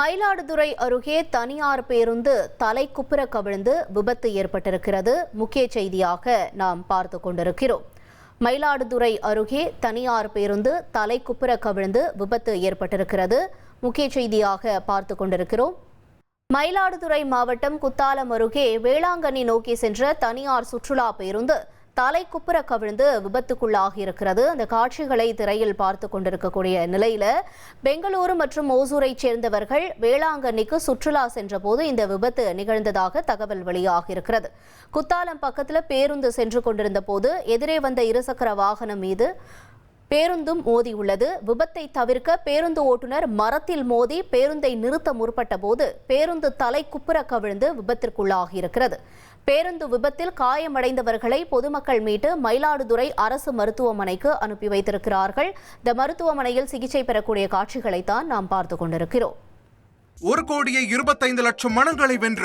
மயிலாடுதுறை அருகே தனியார் பேருந்து தலைக்குப்புற கவிழ்ந்து விபத்து ஏற்பட்டிருக்கிறது. முக்கிய செய்தியாக நாம் பார்த்து கொண்டிருக்கிறோம். மயிலாடுதுறை அருகே தனியார் பேருந்து தலைக்குப்புற கவிழ்ந்து விபத்து ஏற்பட்டிருக்கிறது. முக்கிய செய்தியாக பார்த்து கொண்டிருக்கிறோம். மயிலாடுதுறை மாவட்டம் குத்தாலம் அருகே வேளாங்கண்ணி நோக்கி சென்ற தனியார் சுற்றுலா பேருந்து தலைக்குப்புற கவிழ்ந்து விபத்துக்குள்ளாகியிருக்கிறது. அந்த காட்சிகளை திரையில் பார்த்து கொண்டிருக்கக்கூடிய நிலையில பெங்களூரு மற்றும் ஓசூரைச் சேர்ந்தவர்கள் வேளாங்கண்ணிக்கு சுற்றுலா சென்றபோது இந்த விபத்து நிகழ்ந்ததாக தகவல் வெளியாகியிருக்கிறது. குத்தாலம் பக்கத்தில் பேருந்து சென்று கொண்டிருந்த போது எதிரே வந்த இருசக்கர வாகனம் மீது பேருந்தும் மோதியுள்ளது. விபத்தை தவிர்க்க பேருந்து ஓட்டுநர் மரத்தில் மோதி பேருந்தை நிறுத்த முற்பட்ட போது பேருந்து தலை குப்புற கவிழ்ந்து விபத்திற்குள்ளாகி இருக்கிறது பேருந்து விபத்தில் காயமடைந்தவர்களை பொதுமக்கள் மீட்டு மயிலாடுதுறை அரசு மருத்துவமனைக்கு அனுப்பி வைத்திருக்கிறார்கள். இந்த மருத்துவமனையில் சிகிச்சை பெறக்கூடிய காட்சிகளைத்தான் நாம் பார்த்து கொண்டிருக்கிறோம். ஒரு கோடியே இருபத்தைந்து லட்சம் மனங்களை வென்ற